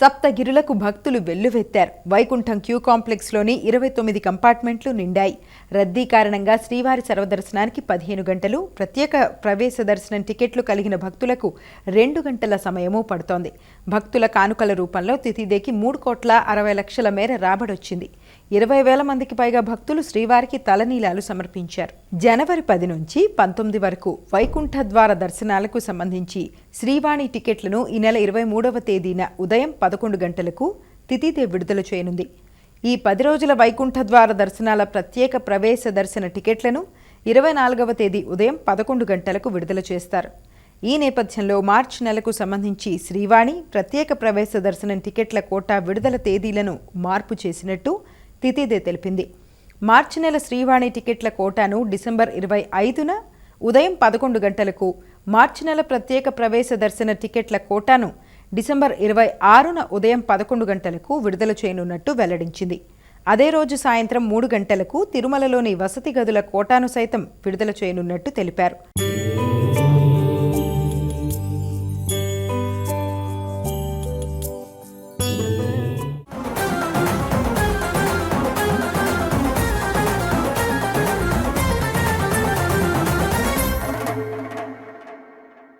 సప్తగిరులకు భక్తులు వెల్లువెత్తారు. వైకుంఠం క్యూ కాంప్లెక్స్లోని ఇరవై తొమ్మిది కంపార్ట్మెంట్లు నిండాయి. రద్దీ కారణంగా శ్రీవారి సర్వదర్శనానికి పదిహేను గంటలు ప్రత్యేక ప్రవేశ దర్శనం టికెట్లు కలిగిన భక్తులకు రెండు గంటల సమయము పడుతోంది. భక్తుల కానుకల రూపంలో తిథిదేకి మూడు కోట్ల అరవై లక్షల మేర రాబడొచ్చింది. ఇరవై వేల మందికి పైగా భక్తులు శ్రీవారికి తలనీలాలు సమర్పించారు. జనవరి పది నుంచి పంతొమ్మిది వరకు వైకుంఠ ద్వార దర్శనాలకు సంబంధించి శ్రీవాణి టికెట్లను ఈ నెల ఇరవై మూడవ తేదీన ఉదయం పదకొండు గంటలకు తిథిదే విడుదల చేయనుంది. ఈ పది రోజుల వైకుంఠ ద్వార దర్శనాల ప్రత్యేక ప్రవేశ దర్శన టికెట్లను ఇరవై నాలుగవ తేదీ ఉదయం పదకొండు గంటలకు విడుదల చేస్తారు. ఈ నేపథ్యంలో మార్చి నెలకు సంబంధించి శ్రీవాణి ప్రత్యేక ప్రవేశ దర్శనం టికెట్ల కోటా విడుదల తేదీలను మార్పు చేసినట్టు తితిదే తెలిపింది. మార్చి నెల శ్రీవాణి టికెట్ల కోటాను డిసెంబర్ ఇరవై ఐదున ఉదయం పదకొండు గంటలకు మార్చి నెల ప్రత్యేక ప్రవేశ దర్శన టికెట్ల కోటాను డిసెంబర్ ఇరవై ఆరున ఉదయం పదకొండు గంటలకు విడుదల చేయనున్నట్టు వెల్లడించింది. అదే రోజు సాయంత్రం మూడు గంటలకు తిరుమలలోని వసతి గదుల కోటాను సైతం విడుదల చేయనున్నట్టు తెలిపారు.